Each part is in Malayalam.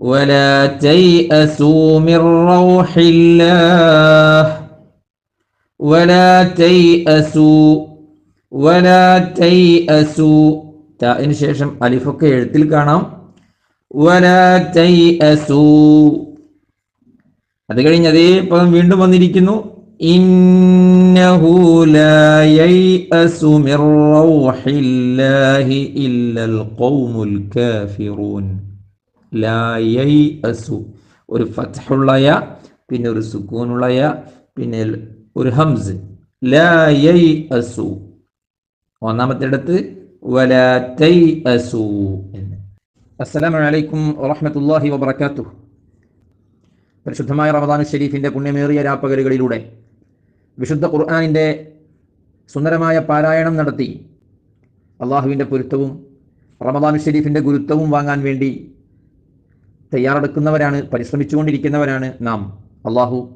ولا تيأسوا من روح الله ولا تيأسوا ولا تيأسوا താന് ശേഷം അലിഫൊക്കെ എഴുത്തിൽ കാണാം ولا تيأسوا അത് കഴിഞ്ഞ് അതേ പദം വീണ്ടും വന്നിരിക്കുന്നു ഇന്നഹു ലാ യൈഅസു മിർ റൗഹില്ലാഹി ഇല്ലൽ ഖൗമുൽ കാഫിറൂൻ ലാ അസു ഒരു ഫത്ഹുള്ളയ പിന്നെ ഒരു സുക്കൂനുള്ളയ പിന്നെ ഒരു ഹംസ്. ലായൈ അസു ഒന്നാമത്തെ ഇടത്ത് വലാത്തൈ അസു അസ്സലാമു അലൈക്കും വറഹ്മത്തുള്ളാഹി വബറകാതുഹു പരിശുദ്ധമായ റമദാനു ഷെരീഫിന്റെ പുണ്യമേറിയ രാപ്പകലുകളിലൂടെ വിശുദ്ധ ഖുർആാനിന്റെ സുന്ദരമായ പാരായണം നടത്തി അള്ളാഹുവിന്റെ പൊരുത്തവും റമദാൻ ഷെരീഫിന്റെ ഗുരുത്വവും വാങ്ങാൻ വേണ്ടി തയ്യാറെടുക്കുന്നവരാണ് പരിശ്രമിച്ചുകൊണ്ടിരിക്കുന്നവരാണ് നാം. അള്ളാഹു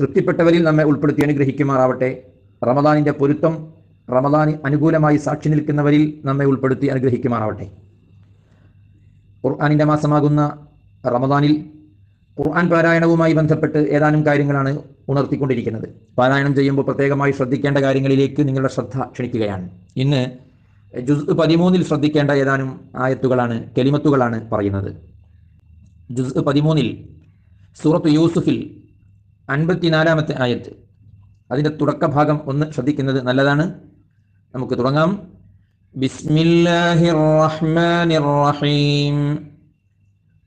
തൃപ്തിപ്പെട്ടവരിൽ നമ്മെ ഉൾപ്പെടുത്തി അനുഗ്രഹിക്കുമാറാവട്ടെ. റമദാനിന്റെ പൊരുത്തം റമദാന് അനുകൂലമായി സാക്ഷി നിൽക്കുന്നവരിൽ നമ്മെ ഉൾപ്പെടുത്തി അനുഗ്രഹിക്കുമാറാവട്ടെ. ഖുർആാനിന്റെ മാസമാകുന്ന റമദാനിൽ ഖുർആൻ പാരായണവുമായി ബന്ധപ്പെട്ട് ഏതാനും കാര്യങ്ങളാണ് ഉണർത്തിക്കൊണ്ടിരിക്കുന്നത്. പാരായണം ചെയ്യുമ്പോൾ പ്രത്യേകമായി ശ്രദ്ധിക്കേണ്ട കാര്യങ്ങളിലേക്ക് നിങ്ങളുടെ ശ്രദ്ധ ക്ഷണിക്കുകയാണ്. ഇന്ന് ജുസ് പതിമൂന്നിൽ ശ്രദ്ധിക്കേണ്ട ഏതാനും ആയത്തുകളാണ് കെലിമത്തുകളാണ് പറയുന്നത്. ജുസ് പതിമൂന്നിൽ സൂറത്ത് യൂസുഫിൽ അൻപത്തിനാലാമത്തെ ആയത്ത് അതിൻ്റെ തുടക്കഭാഗം ഒന്ന് ശ്രദ്ധിക്കുന്നത് നല്ലതാണ് നമുക്ക് തുടങ്ങാം ബിസ്മില്ലാഹിർ റഹ്മാനിർ റഹീം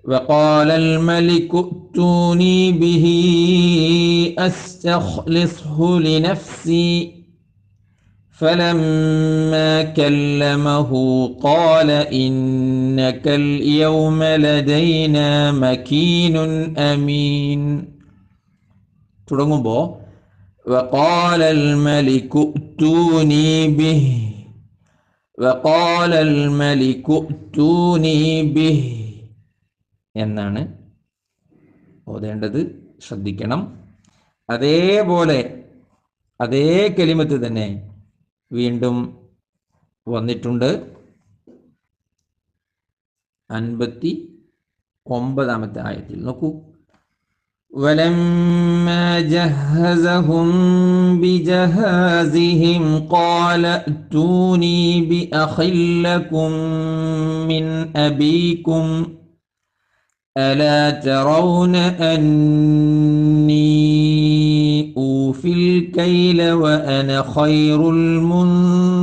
وقال الملك ائتوني به استخلصه لنفسي فلما كلمه قال انك اليوم لدينا مكين امين തുടങ്ങുമ്പോൾ وقال الملك ائتوني به وقال الملك ائتوني به എന്നാണ് ഓതേണ്ടത് ശ്രദ്ധിക്കണം അതേപോലെ അതേ കെലിമത്ത് തന്നെ വീണ്ടും വന്നിട്ടുണ്ട് അൻപത്തി ഒമ്പതാമത്തെ ആയത്തിൽ നോക്കൂ ولما جهزهم بجهازهم قال ائتوني بأخ لكم من أبيكم ألا ترون أني أوفي الكيل وأنا خير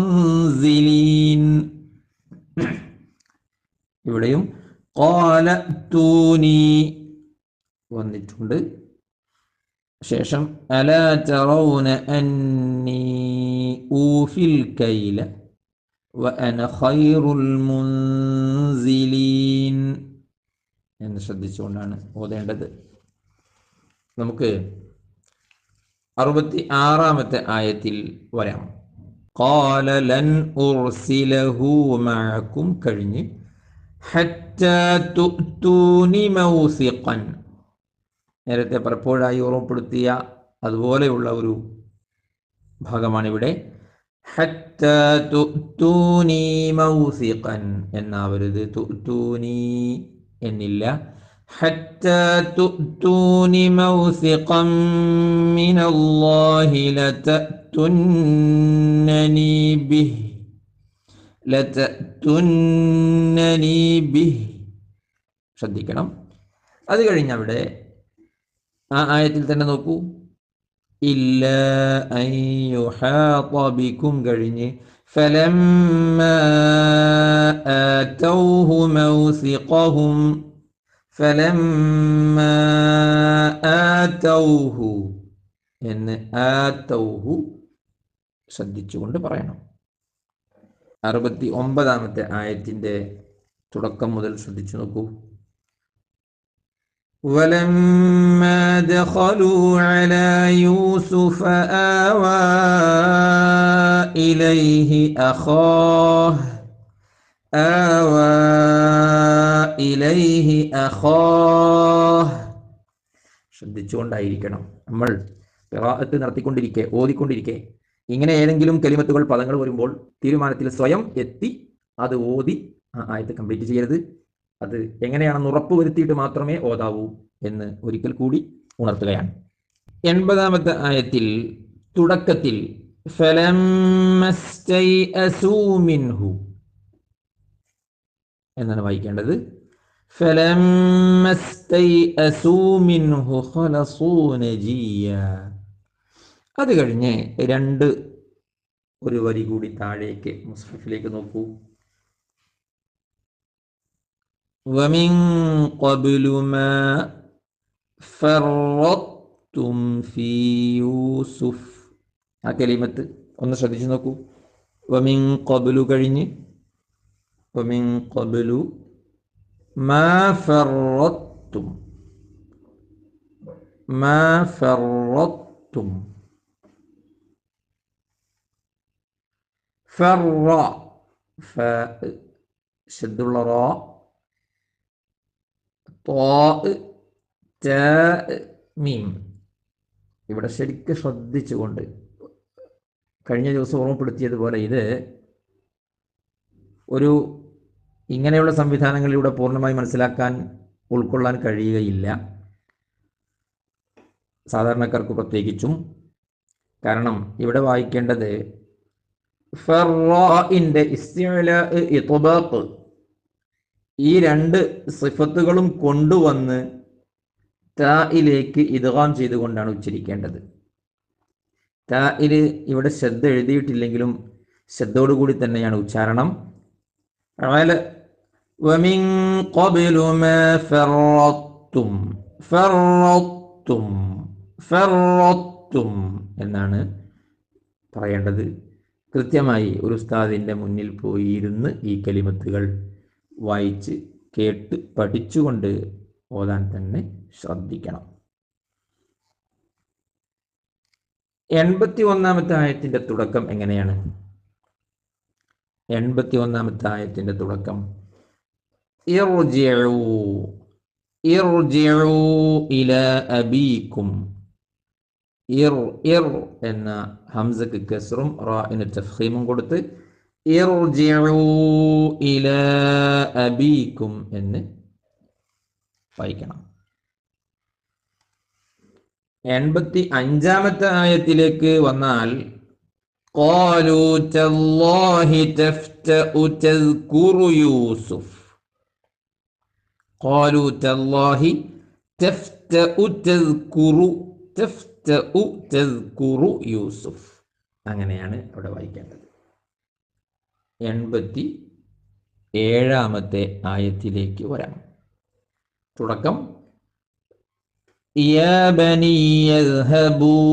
المنزلين ഇവിടെയും കോലത്തൂനി വന്നിട്ടുണ്ട് ശേഷം അല ചറൗന അന്നി ഊഫിൽ കൈല വ അന ഖൈറുൽ മുൻസിലീൻ എന്ന് ശ്രദ്ധിച്ചുകൊണ്ടാണ് ഓതേണ്ടത് നമുക്ക് അറുപത്തി ആറാമത്തെ ആയത്തിൽ വരാം قال لن أرسله معكم കഴിഞ്ഞ് حتى تؤتوني موثقا നേരത്തെ പലപ്പോഴായി ഓർമ്മപ്പെടുത്തിയ അതുപോലെയുള്ള ഒരു ഭാഗമാണ് ഇവിടെ حتى تؤتوني موثقا എന്നാവരുത് തുഅ്തൂനി എന്നില്ല حتى تؤتون موثقا من الله لتأتنني به ലതത്തുന്നനി ബിഹ് ശ്രദ്ധിക്കണം അത് കഴിഞ്ഞ് അവിടെ ആ ആയത്തിൽ തന്നെ നോക്കൂ ഇല്ല ബിക്കും കഴിഞ്ഞ് فلما آتوه موثقهم فلما آتوه എന്ന് ആത്തൗഹു ശ്രദ്ധിച്ചുകൊണ്ട് പറയണം അറുപത്തി ഒമ്പതാമത്തെ ആയത്തിന്റെ തുടക്കം മുതൽ ശ്രദ്ധിച്ചു നോക്കൂ ولما دخلوا على يوسف آوى إليه أخاه آوى ഇലൈഹി അഖാഹ്. ശ്രദ്ധിച്ചുകൊണ്ടായിരിക്കണം നമ്മൾ പിറാത്ത് നടത്തിക്കൊണ്ടിരിക്കെ ഓതിക്കൊണ്ടിരിക്കെ. ഇങ്ങനെ ഏതെങ്കിലും കലിമത്തുകൾ പദങ്ങൾ വരുമ്പോൾ തീരുമാനത്തിൽ സ്വയം എത്തി അത് ഓതി ആ ആയത്ത് കംപ്ലീറ്റ് ചെയ്യരുത്. അത് എങ്ങനെയാണെന്ന് ഉറപ്പ് വരുത്തിയിട്ട് മാത്രമേ ഓതാവൂ എന്ന് ഒരിക്കൽ കൂടി ഉണർത്തുകയാണ്. എൺപതാമത്തെ ആയത്തിൽ തുടക്കത്തിൽ എന്നാണ് വായിക്കേണ്ടത്. ഫലമ്മസ്തൈഅസൂ മിൻഹു ഖലസൂ നജിയ അത് കഴിഞ്ഞ് രണ്ട് ഒരു വരി കൂടി താഴേക്ക് മുസ്ഹഫിലേക്ക് നോക്കൂ ومن قبل ما فرطتم في يوسف ആ കലിമത്ത് ഒന്ന് ശ്രദ്ധിച്ചു നോക്കൂ വമിൻ കബലു കഴിഞ്ഞ് വമിൻ കബലു മാ ഫറത്തും മാ ഫറത്തും ഫറ ഫ ശദ്ദുള്ള റ. മീം. ഇവിടെ ശരിക്കും ശ്രദ്ധിച്ചുകൊണ്ട് കഴിഞ്ഞ ദിവസം ഓർമ്മപ്പെടുത്തിയതുപോലെ ഇത് ഒരു ഇങ്ങനെയുള്ള സംവിധാനങ്ങളിലൂടെ പൂർണമായി മനസ്സിലാക്കാൻ ഉൾക്കൊള്ളാൻ കഴിയുകയില്ല. സാധാരണക്കാർക്ക് പ്രത്യേകിച്ചും. കാരണം ഇവിടെ വായിക്കേണ്ടത് ഇത്ബാഖ്. ഈ രണ്ട് സിഫത്തുകളും കൊണ്ടുവന്ന് തായിലേക്ക് ഇതുകാം ചെയ്തുകൊണ്ടാണ് ഉച്ചരിക്കേണ്ടത്. തായിൽ ഇവിടെ ശ്രദ്ധ എഴുതിയിട്ടില്ലെങ്കിലും ശ്രദ്ധയോടുകൂടി തന്നെയാണ് ഉച്ചാരണം. ومن قبل ما فرطتم فرطتم فرطتم എന്നാണ് പറയേണ്ടത് കൃത്യമായി ഒരു ഉസ്താദിൻ്റെ മുന്നിൽ പോയി ഇരുന്ന് ഈ കലിമത്തുകൾ വായിച്ച് കേട്ട് പഠിച്ചുകൊണ്ട് ഓതാൻ തന്നെ ശ്രദ്ധിക്കണം എൺപത്തി ഒന്നാമത്തെ ആയത്തിൻ്റെ തുടക്കം എങ്ങനെയാണ് എൺപത്തി ഒന്നാമത്തെ ആയത്തിൻ്റെ തുടക്കം ഇർജിഉ ഇർജിഉ ഇല അബീക്കും ഇർ ഇർ എന്ന ഹംസക്ക് കസ്റും റാഇന് തഫ്ഖീമും കൊടുത്ത് ഇർജിഉ ഇല അബീക്കും എന്ന് വായിക്കണം എൺപത്തി അഞ്ചാമത്തെ ആയത്തിലേക്ക് വന്നാൽ قالوا تالله تفتأ تذكر يوسف قالوا تالله تفتأ تذكر تفتأ تذكر يوسف അങ്ങനെയാണ് അവിടെ വായിക്കേണ്ടത് എൺപത്തി ഏഴാമത്തെ ആയത്തിലേക്ക് വരാം തുടക്കം يا بني يذهبوا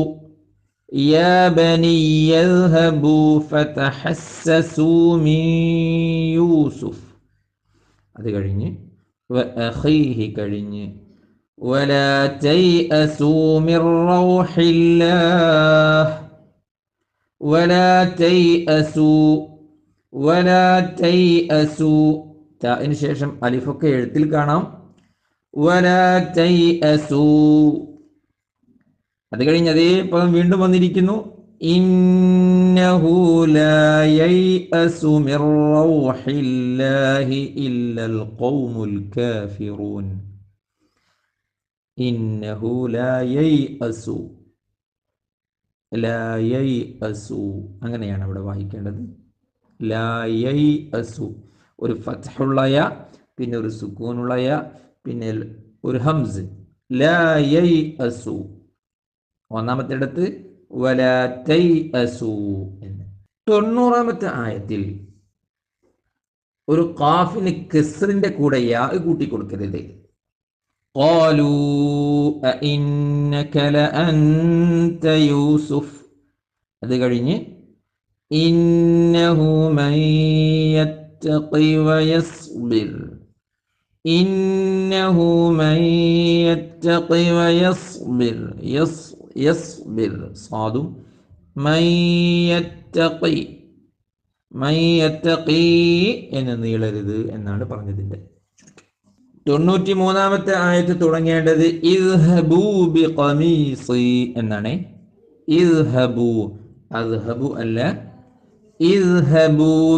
يا بني يذهبوا فتحسسوا من يوسف അത് കഴിഞ്ഞ് وأخيه കഴിഞ്ഞ് ولا تيأسوا من روح الله ولا تيأسوا ولا تيأسوا താന് ശേഷം അലിഫൊക്കെ എഴുത്തിൽ കാണാം ولا تيأسوا അത് കഴിഞ്ഞ് അതേ പദം വീണ്ടും വന്നിരിക്കുന്നു ഇന്നഹു ലാ യൈഅസു മിർ റൗഹില്ലാഹി ഇല്ലൽ ഖൗമുൽ കാഫിറൂൻ. ഇന്നഹു ലാ ييأس ലാ യൈഅസു. അങ്ങനെയാണ് അവിടെ വായിക്കേണ്ടത്. لا ييأس ഒരു ഫത്ഹുള്ള യ പിന്നെ ഒരു സുക്കൂനുള്ള യ പിന്നെ ഒരു ഹംസ്. ലാ ييأس ഒന്നാമത്തെ ഇടത്ത് തൊണ്ണൂറാമത്തെ ആയത്തിൽ ഒരു കാഫിന് കെസറിന്റെ കൂടെ യാ കൂട്ടി കൊടുക്കരുത്. യൂസുഫ്. അത് കഴിഞ്ഞ് ഇന്നഹു ഇന്നഹു എന്ന് നീളരുത് എന്നാണ് പറഞ്ഞതിന്റെ. തൊണ്ണൂറ്റി മൂന്നാമത്തെ ആയത്ത് തുടങ്ങേണ്ടത് ബി ഖമീസി എന്നാണ്. അല്ല.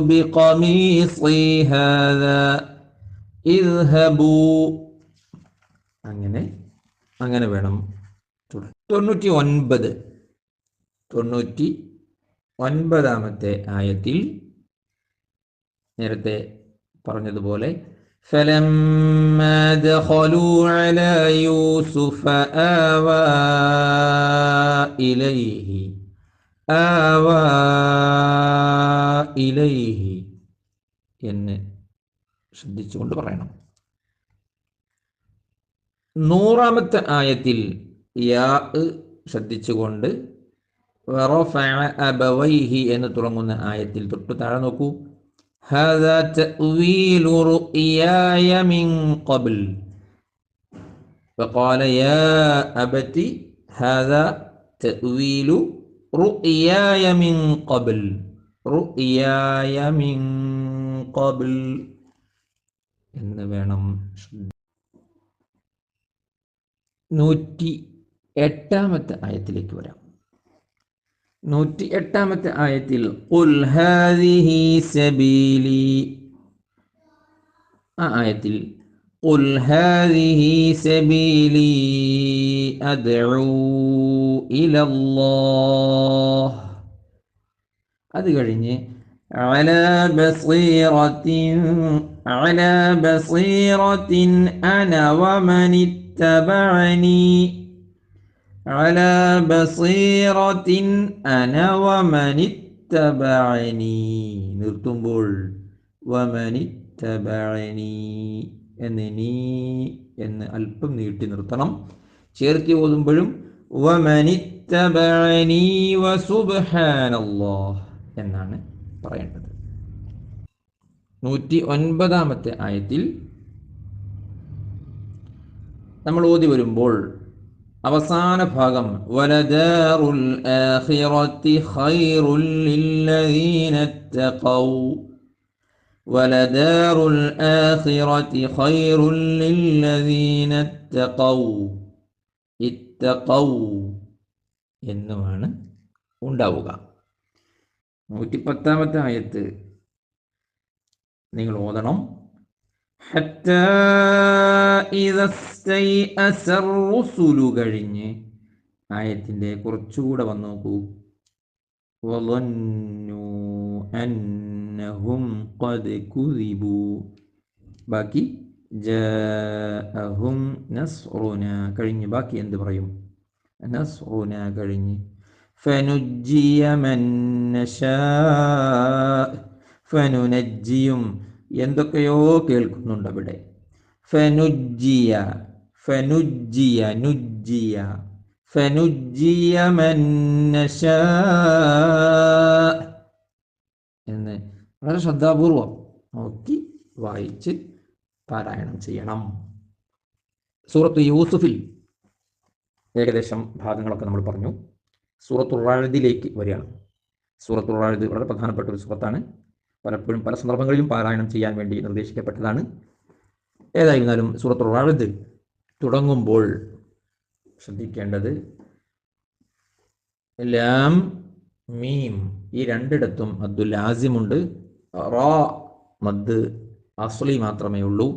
ബി ഖമീസി ഹാദാ. അങ്ങനെ അങ്ങനെ വേണം. തൊണ്ണൂറ്റി ഒൻപത് തൊണ്ണൂറ്റി ഒൻപതാമത്തെ ആയത്തിൽ നേരത്തെ പറഞ്ഞതുപോലെ فلما دخلوا على يوسف آوى إليه آوى إليه എന്ന് ശ്രദ്ധിച്ചുകൊണ്ട് പറയണം നൂറാമത്തെ ആയത്തിൽ യാ ശ്രദ്ധിച്ചുകൊണ്ട് വറഫഅ അബവൈഹി എന്ന് തുടങ്ങുന്ന ആയത്തിൽ തൊട്ട് താഴെ നോക്കൂ هذا تأويل رؤياي من قبل فقال يا أبت هذا تأويل رؤياي من قبل رؤياي من قبل എന്ന് വേണം നൂറ്റി എട്ടാമത്തെ ആയത്തിലേക്ക് വരാം നൂറ്റി എട്ടാമത്തെ ആയത്തിൽ ഖുൽ ഹാദിഹി സബീലി ആ ആയത്തിൽ ഖുൽ ഹാദിഹി സബീലി അദ്ഉ ഇലല്ലാഹ് അത് കഴിഞ്ഞ് على بصيرة على بصيرة أنا ومن اتبعني على بصيرة أنا ومن اتبعني നിർത്തുമ്പോൾ ومن اتبعني എന്ന് നീ എന്ന് അല്പം നീട്ടി നിർത്തണം ചേർത്തി ഓതുമ്പോഴും ومن اتبعني وسبحان الله എന്നാണ് പറയേണ്ടത് നൂറ്റി ഒൻപതാമത്തെ ആയത്തിൽ നമ്മൾ ഓതി വരുമ്പോൾ അവസാന ഭാഗം വലദാറുൽ ആഖിറത്തി ഖൈറുൽ ലില്ലദീന തഖൗ വലദാറുൽ ആഖിറത്തി ഖൈറുൽ ലില്ലദീന തഖൗ ഇത്തഖൗ എന്നുമാണ് ഉണ്ടാവുക. നൂറ്റിപ്പത്താമത്തെ ആയത്ത് നിങ്ങൾ ഓതണം. ഹത്താ റുസുലു കഴിഞ്ഞ് ആയത്തിന്റെ കുറച്ചുകൂടെ വന്നു നോക്കൂ. അന്നഹും ഖദ് കുദിബു ബാക്കി ജഅഹും നസ്റുന കഴിഞ്ഞ്. ബാക്കി എന്ത് പറയും? നസ്റുന കഴിഞ്ഞ്. ഫനുജ്ജിയ മൻ നശാ. ഫനുനജ്ജിയും എന്തൊക്കെയോ കേൾക്കുന്നുണ്ട് അവിടെ ഫനുജ്ജിയ ഫനുജിയ നുജിയ ഫനുജ്ജിയ മൻ നശാ എന്ന് വളരെ ശ്രദ്ധാപൂർവം നോക്കി വായിച്ച് പാരായണം ചെയ്യണം. സൂറത്ത് യൂസുഫിൽ ഏകദേശം ഭാഗങ്ങളൊക്കെ നമ്മൾ പറഞ്ഞു. സൂറത്തുറാഴതിലേക്ക് വരികയാണ്. സൂറത്തുറാഴത് വളരെ പ്രധാനപ്പെട്ട ഒരു സൂറത്താണ്. പലപ്പോഴും പല സന്ദർഭങ്ങളിലും പാരായണം ചെയ്യാൻ വേണ്ടി നിർദ്ദേശിക്കപ്പെട്ടതാണ്. ഏതായിരുന്നാലും സൂറത്തുറാഴത് തുടങ്ങുമ്പോൾ ശ്രദ്ധിക്കേണ്ടത് ലാം മീം ഈ രണ്ടിടത്തും അബ്ദുൽ ആസിമുണ്ട് റോ മദ് അസ്ലി മാത്രമേ ഉള്ളൂ.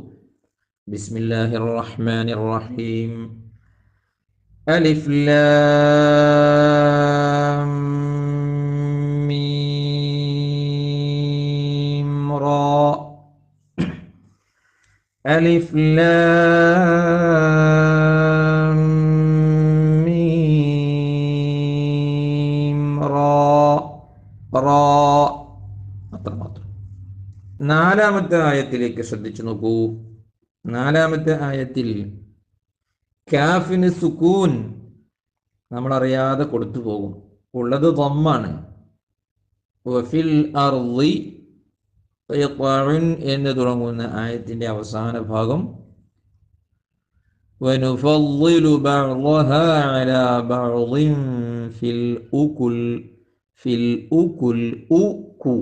ബിസ്മില്ലാഹിർ റഹ്മാനിർ റഹീം. അലിഫ് അലിഫ് لام മീം റാ റാ അത്ര നാലാമത്തെ ആയത്തിലേക്ക് ശ്രദ്ധിച്ചു നോക്കൂ. നാലാമത്തെ ആയത്തിൽ കാഫിന് സുക്കൂൻ നമ്മളറിയാതെ കൊടുത്തു പോകും. ഉള്ളത് ഖിത്അഉൻ എന്ന് തുടങ്ങുന്ന ആയത്തിന്റെ അവസാന ഭാഗം ونفضل بعضها على بعض في الأكل في الأكل أكو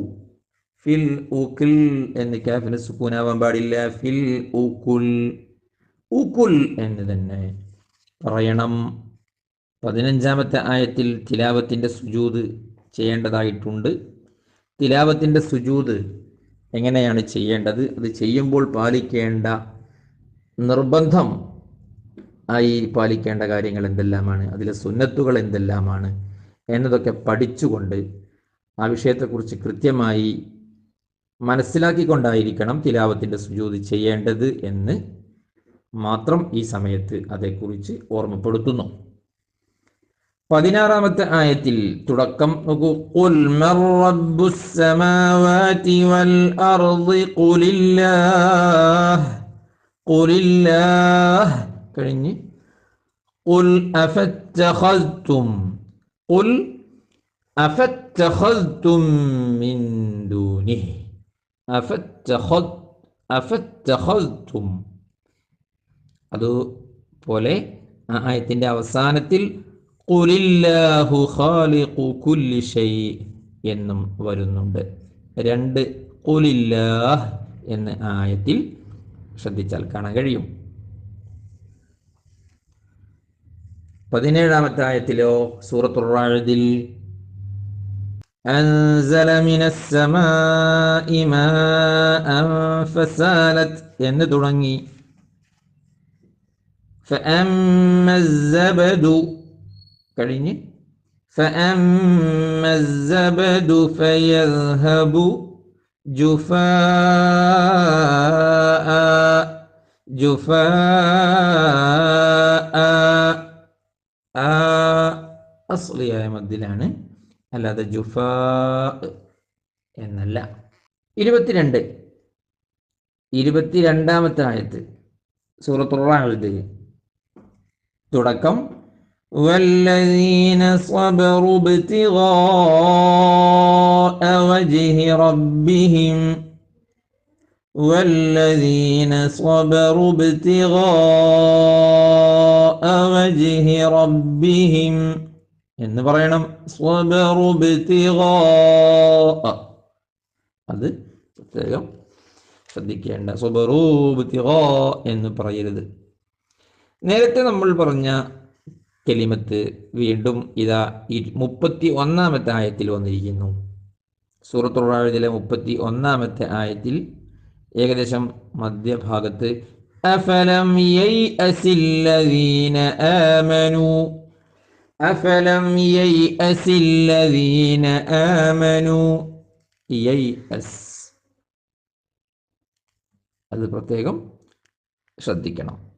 ഫിൽ ഉക്കിൽ എന്ന് കാഫിന് സുക്കൂനാവാൻ പാടില്ല ഫിൽ ഉക്കുൽ ഉക്കുൽ എന്ന് തന്നെ പറയണം പതിനഞ്ചാമത്തെ ആയത്തിൽ തിലാവത്തിൻ്റെ സുജൂത് ചെയ്യേണ്ടതായിട്ടുണ്ട് തിലാവത്തിൻ്റെ സുജൂത് എങ്ങനെയാണ് ചെയ്യേണ്ടത്? അത് ചെയ്യുമ്പോൾ പാലിക്കേണ്ട നിർബന്ധം ആയി പാലിക്കേണ്ട കാര്യങ്ങൾ എന്തെല്ലാമാണ്? അതിലെ സുന്നത്തുകൾ എന്തെല്ലാമാണ്? എന്നതൊക്കെ പഠിച്ചുകൊണ്ട് ആ വിഷയത്തെക്കുറിച്ച് കൃത്യമായി മനസ്സിലാക്കിക്കൊണ്ടായിരിക്കണം തിലാവത്തിന്റെ സുജൂതി ചെയ്യേണ്ടത് എന്ന് മാത്രം ഈ സമയത്ത് അതേക്കുറിച്ച് ഓർമ്മപ്പെടുത്തുന്നു. പതിനാറാമത്തെ ആയത്തിൽ തുടക്കം നോക്കൂ ഖുൽ മർ റബ്ബുസ് സമാവാതി വൽ അർളി ഖുലില്ലാഹ് ഖുലില്ലാഹ് കഴിഞ്ഞ് ഖുൽ അഫത്തഖൽതും ഖുൽ അഫത്തഖൽതും മിൻ ദൂനിഹി അഫത്തഖൽ അഫത്തഖൽതും അതുപോലെ ആ ആയത്തിൻ്റെ അവസാനത്തിൽ ഖുലില്ലാഹു ഖാലിഖു കുല്ലി ഷൈ എന്നും വരുന്നുണ്ട് രണ്ട് ഖുലില്ലാഹ് എന്ന ആയത്തിൽ ശ്രദ്ധിച്ചാൽ കാണാൻ കഴിയും പതിനേഴാമത്തെ ആയത്തിലോ സൂറത്തുർ റാദിൽ أنزل من السماء ماء فسالت എന്ന് തുടങ്ങി فأما الزبد കഴിഞ്ഞ് فأما الزبد فيذهب جفاء جفاء ആ അസ്ലിയായ മദ്ദിലാണ് അല്ലാതെ ജുഫാ എന്നല്ല ഇരുപത്തിരണ്ട് ഇരുപത്തിരണ്ടാമത്തെ ആയത്ത് സൂറത്തുറാഴുത് തുടക്കം والذين صبروا ابتغاء وجه ربهم والذين صبروا ابتغاء وجه ربهم എന്ന് പറയണം സ്വബറു ابتغاء അത് പ്രത്യേകം ശ്രദ്ധിക്കേണ്ട സ്വബറു ابتغاء എന്ന് പറയരുത് നേരത്തെ നമ്മൾ പറഞ്ഞ കെലിമത്ത് വീണ്ടും ഇതാ മുപ്പത്തി ഒന്നാമത്തെ ആയത്തിൽ വന്നിരിക്കുന്നു. സൂറത്തുറാഴിലെ മുപ്പത്തി ഒന്നാമത്തെ ആയത്തിൽ ഏകദേശം മധ്യഭാഗത്ത് അഫലം അഫലം അത് പ്രത്യേകം ശ്രദ്ധിക്കണം.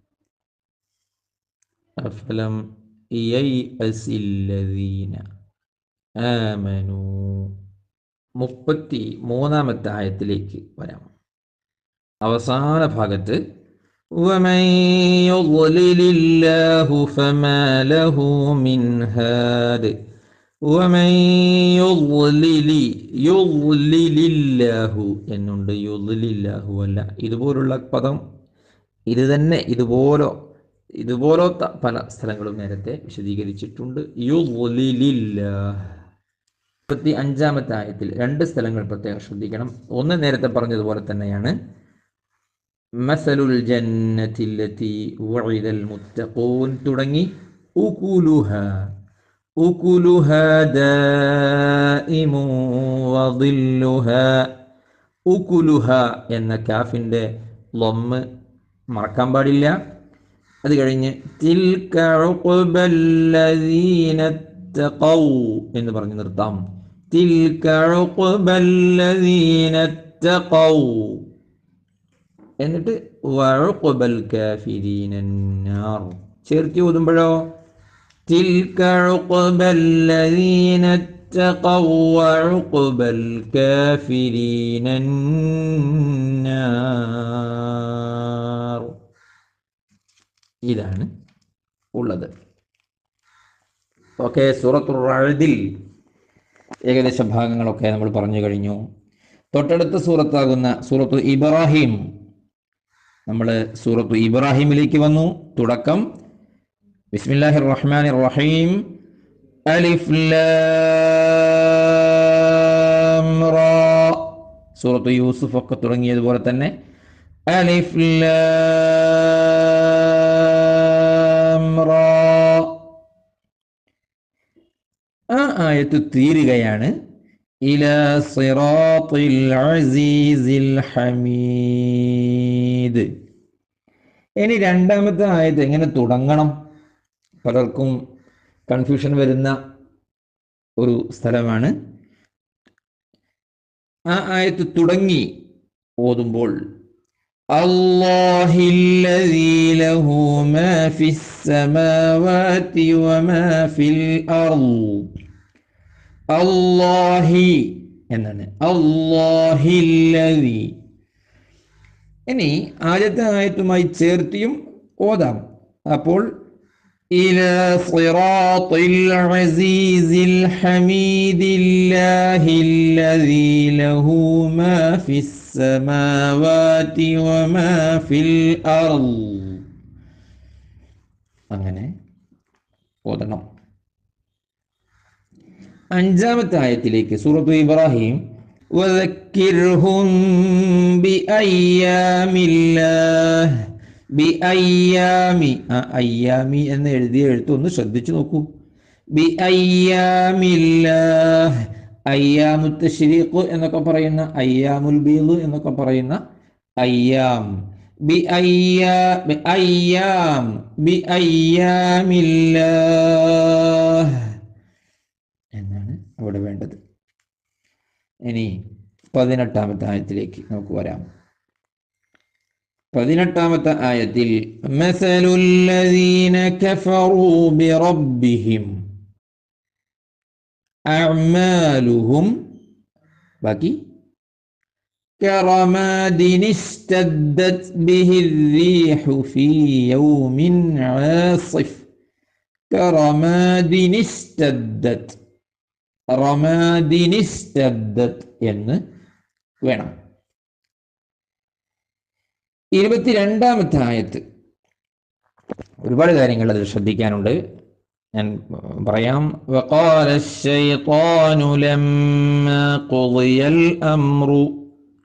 അഫലം ആമനു. മുപ്പത്തി മൂന്നാമത്തെ ആയത്തിലേക്ക് വരാം. അവസാന ഭാഗത്ത് എന്നുണ്ട്. യുദ്ലില്ലാഹു അല്ല. ഇതുപോലുള്ള പദം ഇത് തന്നെ ഇതുപോലെ ഇതുപോലത്തെ പല സ്ഥലങ്ങളും നേരത്തെ വിശദീകരിച്ചിട്ടുണ്ട്. മുപ്പത്തി അഞ്ചാമത്തെ ആയത്തിൽ രണ്ട് സ്ഥലങ്ങൾ പ്രത്യേകം ശ്രദ്ധിക്കണം. ഒന്ന് നേരത്തെ പറഞ്ഞതുപോലെ തന്നെയാണ്. മസലുൽ മുത്തഖൂൻ തുടങ്ങി. ദാഇമു എന്ന കാഫിന്റെ ലൊമ്മ് മറക്കാൻ പാടില്ല. അത് കഴിഞ്ഞ് തിൽക ഉഖ്ബല്ലദീന തഖൗ എന്ന് പറഞ്ഞു നിർത്താം തിൽക ഉഖ്ബല്ലദീന തഖൗ എന്നിട്ട് വഉഖ്ബൽ കാഫിരീന നാർ ചേർത്തി ഓതുമ്പോഴോ തിൽക ഉഖ്ബല്ലദീന തഖൗ വഉഖ്ബൽ കാഫിരീന നാർ ഇതാണ് ഉള്ളത്. ഓക്കെ സൂറത്തുർ റഅദിൽ ഏകദേശ ഭാഗങ്ങളൊക്കെ നമ്മൾ പറഞ്ഞു കഴിഞ്ഞു. തൊട്ടടുത്ത സൂറത്താകുന്ന സൂറത്തു ഇബ്രാഹിം. നമ്മൾ സൂറത്തു ഇബ്രാഹിമിലേക്ക് വന്നു. തുടക്കം. ബിസ്മില്ലാഹിർ റഹ്മാനിർ റഹീം. അലിഫ് സൂറത്തു യൂസുഫ് ഒക്കെ തുടങ്ങിയതുപോലെ തന്നെ. അലിഫ് ആയത്ത് തീരുകയാണ് إلى صراط العزيز الحميد ഇനി രണ്ടാമത്തെ ആയത് എങ്ങനെ തുടങ്ങണം പലർക്കും കൺഫ്യൂഷൻ വരുന്ന ഒരു സ്ഥലമാണ് ആ ആയത്ത് തുടങ്ങി ഓതുമ്പോൾ الله الذي له ما في السماوات وما في الأرض الله എന്നാണ് അള്ളാഹില്ലതി ഇനി ആദ്യത്തെ ആയത്തുമായി ചേർത്തിയും ഓതാം അപ്പോൾ إلى صراط العزيز الحميد الله الذي له ما في السماوات وما في الأرض അങ്ങനെ ഓതണം അഞ്ചാമത്തെ ആയത്തിലേക്ക് സൂറത്തു ഇബ്രാഹിം وذكرهم بأيام الله ബി അയ്യാമി ആ അയ്യാമി എന്ന് എഴുതിയ എഴുത്ത് ഒന്ന് ശ്രദ്ധിച്ചു നോക്കൂ ബി അയ്യാമില്ലാഹ് അയ്യാമുത്ത് ശരീഖ് എന്നൊക്കെ പറയുന്ന അയ്യാമുൽ ബീദ് എന്നൊക്കെ പറയുന്ന അയ്യാം ബി അയ്യാ ബി അയ്യാം ബി അയ്യാമില്ലാഹ് ഇനി പതിനെട്ടാമത്തെ ആയത്തിലേക്ക് നമുക്ക് വരാം പതിനെട്ടാമത്തെ ആയത്തിൽ മസലുല്ലദീന കഫറൂ ബിറബ്ബിഹിം അഅ്മാലുഹും ബാക്കി كرماد اشتدت به الريح في يوم عاصف كرماد اشتدت എന്ന് വേണം. ഇരുപത്തിരണ്ടാമത്തെ ആയത്ത്. ഒരുപാട് കാര്യങ്ങൾ അതിൽ ശ്രദ്ധിക്കാനുണ്ട്. ഞാൻ പറയാം.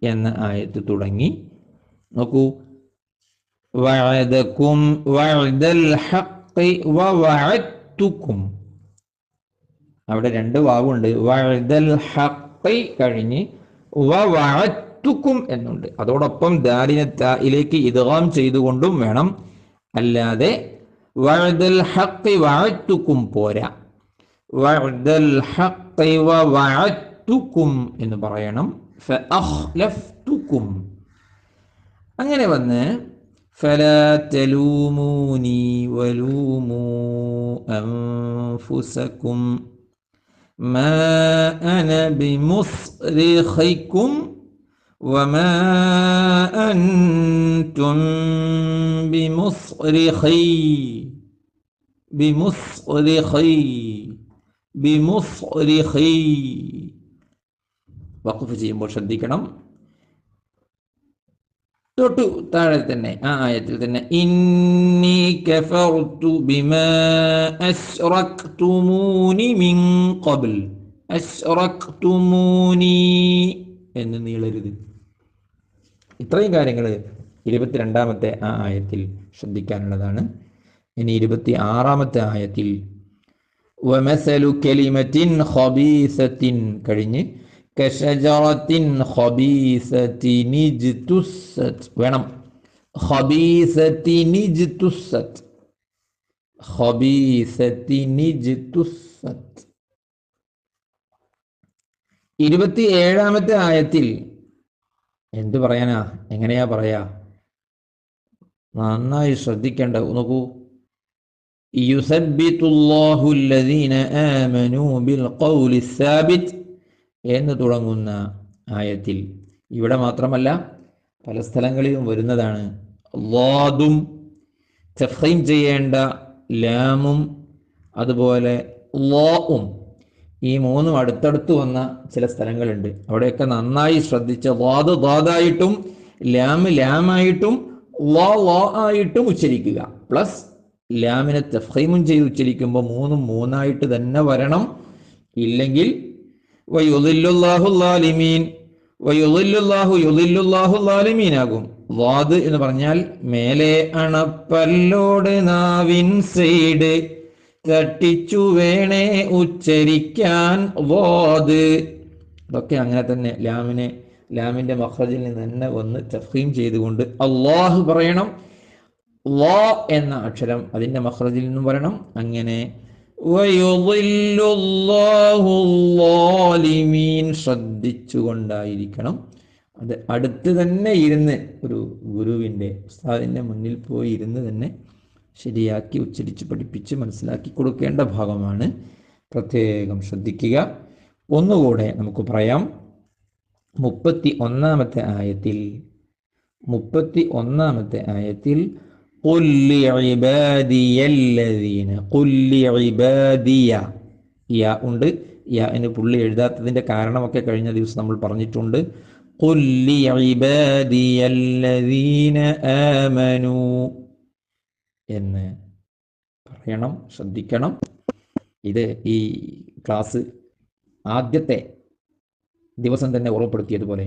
എന്ന ആയത്ത് തുടങ്ങി. നോക്കൂ. വഴദക്കും വഴദൽ ഹഖ് വഴത്തുക്കും അവിടെ രണ്ട് വാവുണ്ട് വഅദൽ ഹഖ് കഴിഞ്ഞ് വവഅദ്തുക്കും എന്നുണ്ട് അതോടൊപ്പം ദാലിനെ തായിലേക്ക് ഇദ്ഗാം ചെയ്തുകൊണ്ടും വേണം അല്ലാതെ വഅദൽ ഹഖ് വഅദ്തുക്കും പോരാ വഅദൽ ഹഖ് വവഅദ്തുക്കും എന്ന് പറയണം ഫഅഖ്ലഫ്തുക്കും അങ്ങനെ വന്ന് فلا تلوموني ولوموا أنفسكم ما أنا بمصرخكم وما أنتم بمصرخي بمصرخي بمصرخي. وقف جي مرشد ديكنا തൊട്ടു താഴെ തന്നെ ആ ആയത്തിൽ തന്നെ. ഇന്നി കഫർതു ബിമാ മിൻ ഖബൽ. എന്ന് നീളരുത്. ഇത്രയും കാര്യങ്ങൾ ഇരുപത്തിരണ്ടാമത്തെ ആ ആയത്തിൽ ശ്രദ്ധിക്കാനുള്ളതാണ്. ഇനി ഇരുപത്തി ആറാമത്തെ ആയത്തിൽ വമസലു കലിമത്തിൻ ഖബീസത്തിൻ കഴിഞ്ഞ് കഷജറത്തിൻ ഖബീസത്തിനിജ്തുസ്സത് വേണം ഖബീസത്തിനിജ്തുസ്സത് ഖബീസത്തിനിജ്തുസ്സത് ഇരുപത്തി ഏഴാമത്തെ ആയത്തിൽ എന്തു പറയാനാ എങ്ങനെയാ പറയാ നന്നായി ശ്രദ്ധിക്കേണ്ട നോക്കൂ യുസബിത്തുല്ലാഹു الذين آمنوا بالقول الثابت എന്ന് തുടങ്ങുന്ന ആയത്തിൽ. ഇവിടെ മാത്രമല്ല പല സ്ഥലങ്ങളിലും വരുന്നതാണ്. ലാദും തഫീം ചെയ്യേണ്ട ലാമും അതുപോലെ ലോവും ഈ മൂന്നും അടുത്തടുത്ത് വന്ന ചില സ്ഥലങ്ങളുണ്ട്. അവിടെയൊക്കെ നന്നായി ശ്രദ്ധിച്ച വാദ് വാദായിട്ടും ലാം ലാമായിട്ടും വാ വാ ആയിട്ടും ഉച്ചരിക്കുക. പ്ലസ് ലാമിനെ തഫീമും ചെയ്ത് ഉച്ചരിക്കുമ്പോൾ മൂന്നും മൂന്നായിട്ട് തന്നെ വരണം. ഇല്ലെങ്കിൽ വയുദില്ലുല്ലാഹുല്ലാലിമീൻ വയുദില്ലുല്ലാഹു യുദില്ലുല്ലാഹുല്ലാലിമീൻ ആകും വാദ് എന്ന് പറഞ്ഞാൽ മേലെ അണപ്പല്ലോട് നാവിൻ സൈഡ്. തട്ടിച്ചു വേണേ ഉച്ചരിക്കാൻ വാദ്. ഇതൊക്കെ അങ്ങനെ തന്നെ ലാമിനെ ലാമിന്റെ മഖ്റജിൽ നിന്ന് തന്നെ വന്ന് തഫീം ചെയ്തുകൊണ്ട് അള്ളാഹു പറയണം. വാ എന്ന അക്ഷരം അതിന്റെ മഖ്റജിൽ നിന്നും പറയണം അങ്ങനെ വയുദില്ലു ളാലിമീൻ ശ്രദ്ധിച്ചുകൊണ്ടായിരിക്കണം. അത് അടുത്ത് തന്നെ ഇരുന്ന് ഒരു ഗുരുവിന്റെ ഉസ്താദിന്റെ മുന്നിൽ പോയി ഇരുന്ന് തന്നെ ശരിയാക്കി ഉച്ചരിച്ച് പഠിപ്പിച്ച് മനസ്സിലാക്കി കൊടുക്കേണ്ട ഭാഗമാണ്. പ്രത്യേകം ശ്രദ്ധിക്കുക. ഒന്നുകൂടെ നമുക്ക് പറയാം. മുപ്പത്തി ഒന്നാമത്തെ ആയത്തിൽ മുപ്പത്തി ഒന്നാമത്തെ ആയത്തിൽ قل لعبادي الذين قل لعبادي യാ ഉണ്ട് യാ എന്ന് പുള്ളി എഴുതാത്തതിൻ്റെ കാരണമൊക്കെ കഴിഞ്ഞ ദിവസം നമ്മൾ പറഞ്ഞിട്ടുണ്ട് قل لعبادي الذين آمنوا എന്ന് പറയണം ശ്രദ്ധിക്കണം ഇത് ഈ ക്ലാസ് ആദ്യത്തെ ദിവസം തന്നെ ഓർമ്മപ്പെടുത്തിയതുപോലെ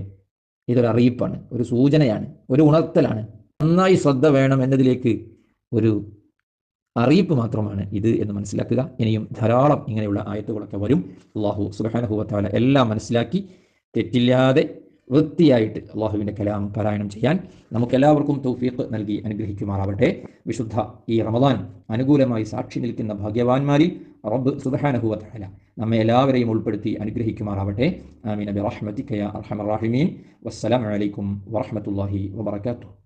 ഇതൊരു അറിയിപ്പാണ് ഒരു സൂചനയാണ് ഒരു ഉണർത്തലാണ് നന്നായി ശ്രദ്ധ വേണം എന്നതിലേക്ക് ഒരു അറിയിപ്പ് മാത്രമാണ് ഇത് എന്ന് മനസ്സിലാക്കുക. ഇനിയും ധാരാളം ഇങ്ങനെയുള്ള ആയത്തുകളൊക്കെ വരും. അള്ളാഹു സുബാനഹുവത്താല എല്ലാം മനസ്സിലാക്കി. തെറ്റില്ലാതെ വൃത്തിയായിട്ട് അള്ളാഹുവിന്റെ കലാം പാരായണം ചെയ്യാൻ നമുക്കെല്ലാവർക്കും തൗഫീഖ് നൽകി അനുഗ്രഹിക്കുമാറാവട്ടെ. വിശുദ്ധ ഈ റമദാൻ അനുകൂലമായി സാക്ഷി നിൽക്കുന്ന ഭാഗ്യവാന്മാരിൽ റബ്ബ് സുബഹാനഹുവത്താല നമ്മെ എല്ലാവരെയും ഉൾപ്പെടുത്തി അനുഗ്രഹിക്കുമാറാവട്ടെ. ആമീൻ. അബി റഹ്മത്തിക്കയ അർഹമർ റാഹിമീൻ. വസ്സലാമു അലൈക്കും വറഹ്മത്തുള്ളാഹി വബറകാതുഹു.